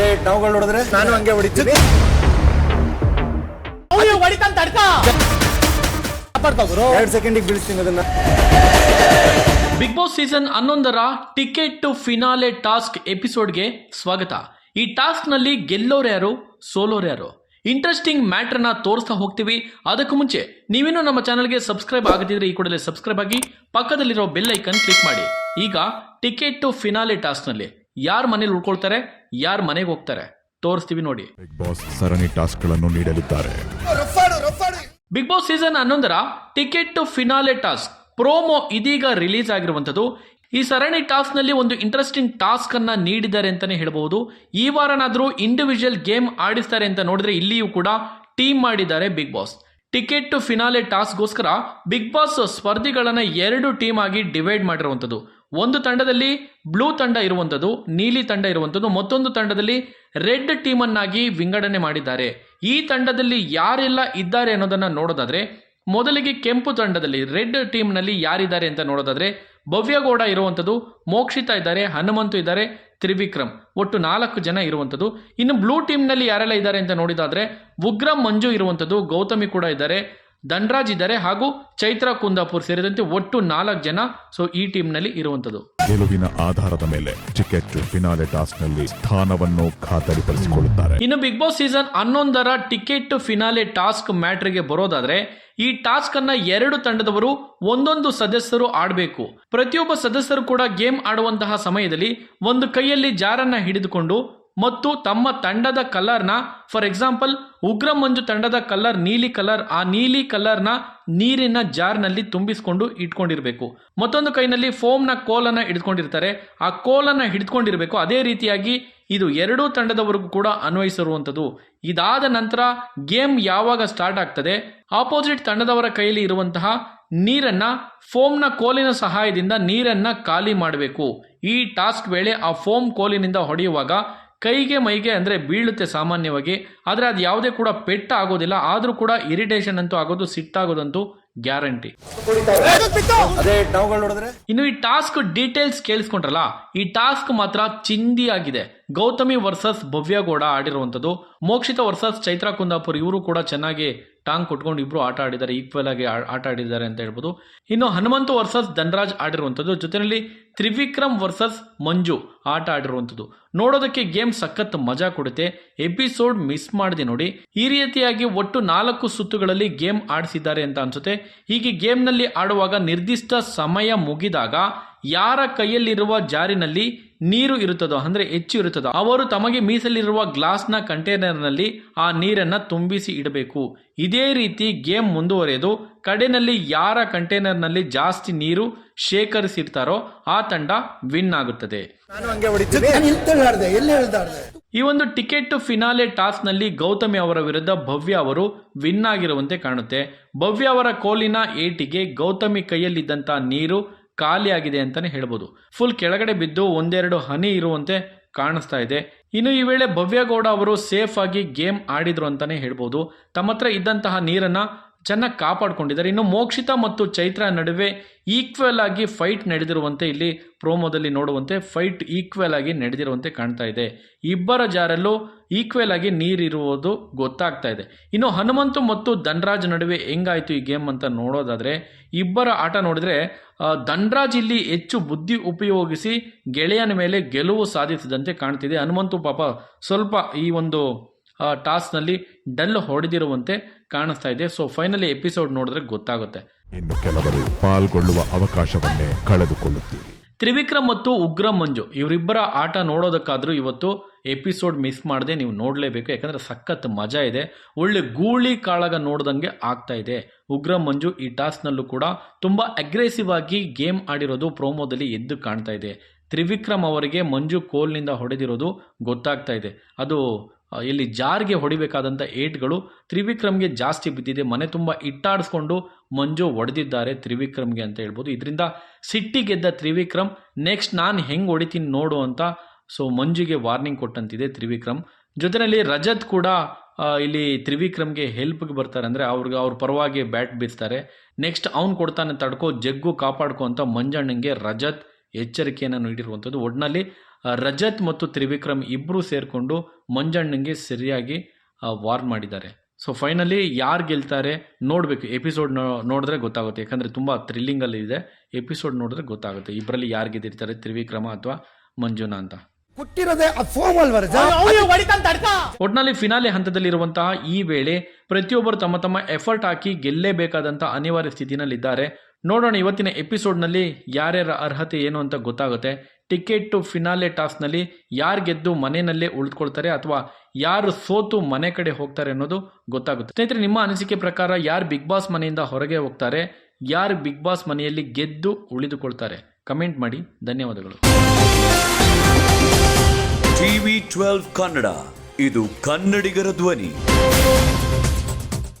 ಅದೇ ನಾವುಗಳು ನೋಡಿದ್ರೆ ನಾನು ಹಂಗೆ ಹೊಡಿತೀನಿ. ಹೊಡಿತಾನ ತಡ್ಕ. ಎರಡು ಸೆಕೆಂಡಿಗೆ ಬೀಳಿಸ್ತೀನಿ ಅದನ್ನ. ಬಿಗ್ ಬಾಸ್ ಸೀಸನ್ ಹನ್ನೊಂದರ ಟಿಕೆಟ್ ಟು ಫಿನಾಲೆ ಟಾಸ್ಕ್ ಎಪಿಸೋಡ್ಗೆ ಸ್ವಾಗತ. ಈ ಟಾಸ್ಕ್ನಲ್ಲಿ ಗೆಲ್ಲೋರು ಯಾರು? ಸೋಲೋರು ಯಾರು? ಇಂಟ್ರೆಸ್ಟಿಂಗ್ ಮ್ಯಾಟರ್ನ ತೋರಿಸ್ತಾ ಹೋಗ್ತೀವಿ. ಅದಕ್ಕೂ ಮುಂಚೆ ನೀವಿನ್ನೂ ನಮ್ಮ ಚಾನಲ್ಗೆ ಸಬ್ಸ್ಕ್ರೈಬ್ ಆಗದಿದ್ರೆ ಈ ಕೂಡಲೇ ಸಬ್ಸ್ಕ್ರೈಬ್ ಆಗಿ ಪಕ್ಕದಲ್ಲಿರೋ ಬೆಲ್ ಐಕನ್ ಕ್ಲಿಕ್ ಮಾಡಿ. ಈಗ ಟಿಕೆಟ್ ಟು ಫಿನಾಲೆ ಟಾಸ್ಕ್ನಲ್ಲಿ ಯಾರು ಮನೇಲಿ ಉಳ್ಕೊಳ್ತಾರೆ? ಯಾರು ಮನೆಗೆ ಹೋಗ್ತಾರೆ? ತೋರಿಸ್ತೀವಿ ನೋಡಿ. ಬಿಗ್ ಬಾಸ್ ಸರಣಿ ಟಾಸ್ಕ್ಗಳನ್ನು ನೀಡಲಿದ್ದಾರೆ. ಬಿಗ್ ಬಾಸ್ ಸೀಸನ್ ಹನ್ನೊಂದರ ticket to finale task promo ಇದೀಗ ರಿಲೀಸ್ ಆಗಿರುವಂಥದ್ದು. ಈ ಸರಣಿ ಟಾಸ್ಕ್ನಲ್ಲಿ ಒಂದು ಇಂಟ್ರೆಸ್ಟಿಂಗ್ ಟಾಸ್ಕ್ ಅನ್ನ ನೀಡಿದ್ದಾರೆ ಅಂತಾನೆ ಹೇಳಬಹುದು. ಈ ವಾರನಾದರೂ ಇಂಡಿವಿಜುವಲ್ ಗೇಮ್ ಆಡಿಸ್ತಾರೆ ಅಂತ ನೋಡಿದ್ರೆ ಇಲ್ಲಿಯೂ ಕೂಡ ಟೀಮ್ ಮಾಡಿದ್ದಾರೆ Bigg Boss ticket to finale ಟಾಸ್ಕ್ಗೋಸ್ಕರ Bigg Boss ಸ್ಪರ್ಧಿಗಳನ್ನ ಎರಡು ಟೀಮ್ ಆಗಿ ಡಿವೈಡ್ ಮಾಡಿರುವಂಥದ್ದು. ಒಂದು ತಂಡದಲ್ಲಿ ಬ್ಲೂ ತಂಡ ಇರುವಂಥದ್ದು ನೀಲಿ ತಂಡ ಇರುವಂಥದ್ದು ಮತ್ತೊಂದು ತಂಡದಲ್ಲಿ ರೆಡ್ ಟೀಮನ್ನಾಗಿ ವಿಂಗಡಣೆ ಮಾಡಿದ್ದಾರೆ. ಈ ತಂಡದಲ್ಲಿ ಯಾರೆಲ್ಲ ಇದ್ದಾರೆ ಅನ್ನೋದನ್ನ ನೋಡೋದಾದ್ರೆ, ಮೊದಲಿಗೆ ಕೆಂಪು ತಂಡದಲ್ಲಿ, ರೆಡ್ ಟೀಮ್ನಲ್ಲಿ ಯಾರಿದ್ದಾರೆ ಅಂತ ನೋಡೋದಾದ್ರೆ, ಭವ್ಯಗೌಡ ಇರುವಂಥದ್ದು ಮೋಕ್ಷಿತಾ ಇದ್ದಾರೆ, ಹನುಮಂತು ಇದ್ದಾರೆ, ತ್ರಿವಿಕ್ರಮ್. ಒಟ್ಟು ನಾಲ್ಕು ಜನ ಇರುವಂಥದ್ದು ಇನ್ನು ಬ್ಲೂ ಟೀಮ್ನಲ್ಲಿ ಯಾರೆಲ್ಲ ಇದ್ದಾರೆ ಅಂತ ನೋಡಿದಾದ್ರೆ, ಉಗ್ರಂ ಮಂಜು ಇರುವಂಥದ್ದು ಗೌತಮಿ ಕೂಡ ಇದ್ದಾರೆ. ಧನ್ರಾಜ್ ಇದ್ದಾರೆ ಹಾಗೂ ಚೈತ್ರ ಕುಂದಾಪುರ್ ಸೇರಿದಂತೆ ಒಟ್ಟು ನಾಲ್ಕು ಜನ ಸೊ ಈ ಟೀಮ್ನಲ್ಲಿ ಇರುವಂತದ್ದು ಗೆಲುವಿನ ಆಧಾರದ ಮೇಲೆ ಟಿಕೆಟ್ ಫಿನಾಲೆ ಟಾಸ್ಕ್ನಲ್ಲಿ ಸ್ಥಾನವನ್ನು ಖಾತರಿಪಡಿಸಿಕೊಳ್ಳುತ್ತಾರೆ. ಇನ್ನು ಬಿಗ್ ಬಾಸ್ ಸೀಸನ್ ಹನ್ನೊಂದರ ಟಿಕೆಟ್ ಫಿನಾಲೆ ಟಾಸ್ಕ್ ಮ್ಯಾಟ್ರಿಗೆ ಬರೋದಾದ್ರೆ ಈ ಟಾಸ್ಕ್ ಅನ್ನ ಎರಡು ತಂಡದವರು ಒಂದೊಂದು ಸದಸ್ಯರು ಆಡಬೇಕು. ಪ್ರತಿಯೊಬ್ಬ ಸದಸ್ಯರು ಕೂಡ ಗೇಮ್ ಆಡುವಂತಹ ಸಮಯದಲ್ಲಿ ಒಂದು ಕೈಯಲ್ಲಿ ಜಾರನ್ನ ಹಿಡಿದುಕೊಂಡು ಮತ್ತು ತಮ್ಮ ತಂಡದ ಕಲರ್ನ ಫಾರ್ ಎಕ್ಸಾಂಪಲ್ ಉಗ್ರ ಮಂಜು ತಂಡದ ಕಲರ್ ನೀಲಿ ಕಲರ್ ಆ ನೀಲಿ ಕಲರ್ನ ನೀರಿನ ಜಾರ್ನಲ್ಲಿ ತುಂಬಿಸಿಕೊಂಡು ಇಟ್ಕೊಂಡಿರಬೇಕು. ಮತ್ತೊಂದು ಕೈನಲ್ಲಿ ಫೋಮ್ನ ಕೋಲನ್ನು ಹಿಡ್ಕೊಂಡಿರ್ತಾರೆ. ಆ ಕೋಲನ್ನು ಹಿಡ್ಕೊಂಡಿರ್ಬೇಕು. ಅದೇ ರೀತಿಯಾಗಿ ಇದು ಎರಡೂ ತಂಡದವರೆಗೂ ಕೂಡ ಅನ್ವಯಿಸಿರುವಂಥದ್ದು. ಇದಾದ ನಂತರ ಗೇಮ್ ಯಾವಾಗ ಸ್ಟಾರ್ಟ್ ಆಗ್ತದೆ? ಆಪೋಸಿಟ್ ತಂಡದವರ ಕೈಯಲ್ಲಿ ಇರುವಂತಹ ನೀರನ್ನ ಫೋಮ್ನ ಕೋಲಿನ ಸಹಾಯದಿಂದ ನೀರನ್ನ ಖಾಲಿ ಮಾಡಬೇಕು. ಈ ಟಾಸ್ಕ್ ವೇಳೆ ಆ ಫೋಮ್ ಕೋಲಿನಿಂದ ಹೊಡೆಯುವಾಗ ಕೈಗೆ ಮೈಗೆ ಅಂದರೆ ಬೀಳುತ್ತೆ ಸಾಮಾನ್ಯವಾಗಿ ಆದರೆ ಅದು ಯಾವುದೇ ಕೂಡ ಪೆಟ್ಟ ಆಗೋದಿಲ್ಲ ಆದರೂ ಕೂಡ ಇರಿಟೇಷನ್ ಅಂತೂ ಆಗೋದು ಸಿಟ್ಟಾಗೋದಂತೂ ಗ್ಯಾರಂಟಿ ಇನ್ನು ಈ ಟಾಸ್ಕ್ ಡೀಟೇಲ್ಸ್ ಕೇಳಿಸ್ಕೊಂಡ್ರಲ್ಲ ಈ ಟಾಸ್ಕ್ ಮಾತ್ರ ಚಿಂದಿ ಆಗಿದೆ. ಗೌತಮಿ ವರ್ಸಸ್ ಭವ್ಯಗೌಡ ಆಡಿರುವಂಥದ್ದು ಮೋಕ್ಷಿತ ವರ್ಸಸ್ ಚೈತ್ರ ಕುಂದಾಪುರ್ ಇವರು ಕೂಡ ಚೆನ್ನಾಗಿ ಟಾಂಗ್ ಕೊಟ್ಕೊಂಡು ಇಬ್ರು ಆಟ ಆಡಿದ್ದಾರೆ ಈಕ್ವಲ್ ಆಗಿ ಆಟ ಆಡಿದ್ದಾರೆ ಅಂತ ಹೇಳ್ಬೋದು. ಇನ್ನು ಹನುಮಂತ ವರ್ಸಸ್ ಧನರಾಜ್ ಆಡಿರುವಂಥದ್ದು ಜೊತೆಯಲ್ಲಿ ತ್ರಿವಿಕ್ರಮ್ ವರ್ಸಸ್ ಮಂಜು ಆಟ ಆಡಿರುವಂಥದ್ದು. ನೋಡೋದಕ್ಕೆ ಗೇಮ್ ಸಖತ್ ಮಜಾ ಕೊಡುತ್ತೆ. ಎಪಿಸೋಡ್ ಮಿಸ್ ಮಾಡಿದೆ ನೋಡಿ. ಈ ರೀತಿಯಾಗಿ ಒಟ್ಟು ನಾಲ್ಕು ಸುತ್ತುಗಳಲ್ಲಿ ಗೇಮ್ ಆಡಿಸಿದ್ದಾರೆ ಅಂತ ಅನ್ಸುತ್ತೆ. ಹೀಗೆ ಗೇಮ್ನಲ್ಲಿ ಆಡುವಾಗ ನಿರ್ದಿಷ್ಟ ಸಮಯ ಮುಗಿದಾಗ ಯಾರ ಕೈಯಲ್ಲಿರುವ ಜಾರಿನಲ್ಲಿ ನೀರು ಇರುತ್ತದೋ, ಅಂದರೆ ಹೆಚ್ಚು ಇರುತ್ತದೋ, ಅವರು ತಮಗೆ ಮೀಸಲಿರುವ ಗ್ಲಾಸ್ನ ಕಂಟೈನರ್ನಲ್ಲಿ ಆ ನೀರನ್ನು ತುಂಬಿಸಿ ಇಡಬೇಕು. ಇದೇ ರೀತಿ ಗೇಮ್ ಮುಂದುವರೆದು ಕಡೆಯಲ್ಲಿ ಯಾರ ಕಂಟೈನರ್ನಲ್ಲಿ ಜಾಸ್ತಿ ನೀರು ಶೇಖರಿಸಿರ್ತಾರೋ ಆ ತಂಡ ವಿನ್ ಆಗುತ್ತದೆ. ನಾನು ಹಂಗೆ ಹೊಡಿತೀನಿ. ಈ ಒಂದು ಟಿಕೆಟ್ ಫಿನಾಲೆ ಟಾಸ್ನಲ್ಲಿ ಗೌತಮಿ ಅವರ ವಿರುದ್ಧ ಭವ್ಯ ಅವರು ವಿನ್ ಆಗಿರುವಂತೆ ಕಾಣುತ್ತೆ. ಭವ್ಯ ಅವರ ಕೋಲಿನ ಏಟಿಗೆ ಗೌತಮಿ ಕೈಯಲ್ಲಿದ್ದಂತ ನೀರು ಖಾಲಿಯಾಗಿದೆ ಅಂತಾನೆ ಹೇಳ್ಬೋದು. ಫುಲ್ ಕೆಳಗಡೆ ಬಿದ್ದು ಒಂದೆರಡು ಹನಿ ಇರುವಂತೆ ಕಾಣಿಸ್ತಾ ಇದೆ. ಇನ್ನು ಈ ವೇಳೆ ಭವ್ಯಗೌಡ ಅವರು ಸೇಫ್ ಆಗಿ ಗೇಮ್ ಆಡಿದ್ರು ಅಂತಾನೆ ಹೇಳ್ಬೋದು. ತಮ್ಮ ಹತ್ರ ಇದ್ದಂತಹ ನೀರನ್ನ ಚೆನ್ನಾಗಿ ಕಾಪಾಡ್ಕೊಂಡಿದ್ದಾರೆ. ಇನ್ನು ಮೋಕ್ಷಿತ ಮತ್ತು ಚೈತ್ರ ನಡುವೆ ಈಕ್ವಲ್ ಆಗಿ ಫೈಟ್ ನಡೆದಿರುವಂತೆ ಇಲ್ಲಿ ಪ್ರೋಮೋದಲ್ಲಿ ನೋಡುವಂತೆ ಫೈಟ್ ಈಕ್ವಲ್ ಆಗಿ ನಡೆದಿರುವಂತೆ ಕಾಣ್ತಾ ಇದೆ. ಇಬ್ಬರ ಜಾರಲ್ಲೂ ಈಕ್ವಲ್ ಆಗಿ ನೀರಿರುವುದು ಗೊತ್ತಾಗ್ತಾ ಇದೆ. ಇನ್ನು ಹನುಮಂತು ಮತ್ತು ಧನ್ರಾಜ್ ನಡುವೆ ಹೆಂಗಾಯಿತು ಈ ಗೇಮ್ ಅಂತ ನೋಡೋದಾದ್ರೆ, ಇಬ್ಬರ ಆಟ ನೋಡಿದ್ರೆ ಧನ್ರಾಜ್ ಇಲ್ಲಿ ಹೆಚ್ಚು ಬುದ್ಧಿ ಉಪಯೋಗಿಸಿ ಗೆಳೆಯನ ಮೇಲೆ ಗೆಲುವು ಸಾಧಿಸಿದಂತೆ ಕಾಣ್ತಿದೆ. ಹನುಮಂತು ಪಾಪ ಸ್ವಲ್ಪ ಈ ಒಂದು ಟಾಸ್ಕ್ನಲ್ಲಿ ಡಲ್ ಹೊಡೆದಿರುವಂತೆ ಕಾಣಿಸ್ತಾ ಇದೆ. ಸೊ ಫೈನಲಿ ಎಪಿಸೋಡ್ ನೋಡಿದ್ರೆ ಗೊತ್ತಾಗುತ್ತೆ. ಇನ್ನು ಕೆಲವರು ಪಾಲ್ಗೊಳ್ಳುವ ಅವಕಾಶವನ್ನೇ ಕಳೆದುಕೊಳ್ಳುತ್ತೀರಿ. ತ್ರಿವಿಕ್ರಮ್ ಮತ್ತು ಉಗ್ರ ಮಂಜು ಇವರಿಬ್ಬರ ಆಟ ನೋಡೋದಕ್ಕಾದ್ರೂ ಇವತ್ತು ಎಪಿಸೋಡ್ ಮಿಸ್ ಮಾಡದೆ ನೀವು ನೋಡಲೇಬೇಕು. ಯಾಕಂದ್ರೆ ಸಖತ್ ಮಜಾ ಇದೆ. ಒಳ್ಳೆ ಗೂಳಿ ಕಾಳಗ ನೋಡ್ದಂಗೆ ಆಗ್ತಾ ಇದೆ. ಉಗ್ರ ಮಂಜು ಈ ಟಾಸ್ಕ್ನಲ್ಲೂ ಕೂಡ ತುಂಬ ಅಗ್ರೆಸಿವ್ ಆಗಿ ಗೇಮ್ ಆಡಿರೋದು ಪ್ರೋಮೋದಲ್ಲಿ ಎದ್ದು ಕಾಣ್ತಾ ಇದೆ. ತ್ರಿವಿಕ್ರಮ್ ಅವರಿಗೆ ಮಂಜು ಕೋಲ್ನಿಂದ ಹೊಡೆದಿರೋದು ಗೊತ್ತಾಗ್ತಾ ಇದೆ. ಅದು ಇಲ್ಲಿ ಜಾರ್ಗೆ ಹೊಡಿಬೇಕಾದಂಥ ಏಟ್ಗಳು ತ್ರಿವಿಕ್ರಮ್ಗೆ ಜಾಸ್ತಿ ಬಿದ್ದಿದೆ. ಮನೆ ತುಂಬ ಇಟ್ಟಾಡಿಸ್ಕೊಂಡು ಮಂಜು ಹೊಡೆದಿದ್ದಾರೆ ತ್ರಿವಿಕ್ರಮ್ಗೆ ಅಂತ ಹೇಳ್ಬೋದು. ಇದರಿಂದ ಸಿಟ್ಟಿಗೆದ್ದ ತ್ರಿವಿಕ್ರಮ್, ನೆಕ್ಸ್ಟ್ ನಾನು ಹೆಂಗೆ ಹೊಡಿತೀನಿ ನೋಡು ಅಂತ ಸೊ, ಮಂಜುಗೆ ವಾರ್ನಿಂಗ್ ಕೊಟ್ಟಂತಿದೆ ತ್ರಿವಿಕ್ರಮ್. ಜೊತೆಯಲ್ಲಿ ರಜತ್ ಕೂಡ ಇಲ್ಲಿ ತ್ರಿವಿಕ್ರಮ್ಗೆ ಹೆಲ್ಪ್ಗೆ ಬರ್ತಾರೆ. ಅಂದರೆ ಅವ್ರಿಗೆ, ಅವ್ರ ಪರವಾಗಿ ಬ್ಯಾಟ್ ಬೀಸ್ತಾರೆ ನೆಕ್ಸ್ಟ್ ಅವ್ನು ಕೊಡ್ತಾನೆ ತಡ್ಕೋ, ಜಗ್ಗು ಕಾಪಾಡ್ಕೊ ಅಂತ ಮಂಜಣ್ಣಂಗೆ ರಜತ್ ಎಚ್ಚರಿಕೆಯನ್ನು ನೀಡಿರುವಂಥದ್ದು ಒಟ್ಟಿನಲ್ಲಿ ರಜತ್ ಮತ್ತು ತ್ರಿವಿಕ್ರಮ್ ಇಬ್ಬರೂ ಸೇರಿಕೊಂಡು ಮಂಜಣ್ಣಂಗೆ ಸರಿಯಾಗಿ ವಾರ್ನ್ ಮಾಡಿದ್ದಾರೆ. ಸೊ ಫೈನಲಿ ಯಾರು ಗೆಲ್ತಾರೆ ನೋಡಬೇಕು. ಎಪಿಸೋಡ್ ನೋಡಿದ್ರೆ ಗೊತ್ತಾಗುತ್ತೆ. ಯಾಕಂದರೆ ತುಂಬ ಥ್ರಿಲ್ಲಿಂಗಲ್ಲಿ ಇದೆ. ಎಪಿಸೋಡ್ ನೋಡಿದ್ರೆ ಗೊತ್ತಾಗುತ್ತೆ. ಇಬ್ಬರಲ್ಲಿ ಯಾರು ಗೆದ್ದಿರ್ತಾರೆ? ತ್ರಿವಿಕ್ರಮ ಅಥವಾ ಮಂಜುನಾ ಅಂತ. ಒಟ್ನಲ್ಲಿ ಫಿನಾಲೆ ಹಂತದಲ್ಲಿರುವಂತಹ ಈ ವೇಳೆ ಪ್ರತಿಯೊಬ್ಬರು ತಮ್ಮ ತಮ್ಮ ಎಫರ್ಟ್ ಹಾಕಿ ಗೆಲ್ಲೇಬೇಕಾದಂತಹ ಅನಿವಾರ್ಯ ಸ್ಥಿತಿನಲ್ಲಿದ್ದಾರೆ. ನೋಡೋಣ ಇವತ್ತಿನ ಎಪಿಸೋಡ್ನಲ್ಲಿ ಯಾರ್ಯಾರ ಅರ್ಹತೆ ಏನು ಅಂತ ಗೊತ್ತಾಗುತ್ತೆ. ಟಿಕೆಟ್ ಟು ಫಿನಾಲೆ ಟಾಸ್ನಲ್ಲಿ ಯಾರು ಗೆದ್ದು ಮನೆಯಲ್ಲೇ ಉಳಿದುಕೊಳ್ತಾರೆ ಅಥವಾ ಯಾರು ಸೋತು ಮನೆ ಕಡೆ ಹೋಗ್ತಾರೆ ಅನ್ನೋದು ಗೊತ್ತಾಗುತ್ತೆ. ಸ್ನೇಹಿತರೆ, ನಿಮ್ಮ ಅನಿಸಿಕೆ ಪ್ರಕಾರ ಯಾರು ಬಿಗ್ ಬಾಸ್ ಮನೆಯಿಂದ ಹೊರಗೆ ಹೋಗ್ತಾರೆ, ಯಾರು ಬಿಗ್ ಬಾಸ್ ಮನೆಯಲ್ಲಿ ಗೆದ್ದು ಉಳಿದುಕೊಳ್ತಾರೆ? ಕಮೆಂಟ್ ಮಾಡಿ. ಧನ್ಯವಾದಗಳು. ಟಿವಿ ಟ್ವೆಲ್ವ್ ಕನ್ನಡ, ಇದು ಕನ್ನಡಿಗರ ಧ್ವನಿ.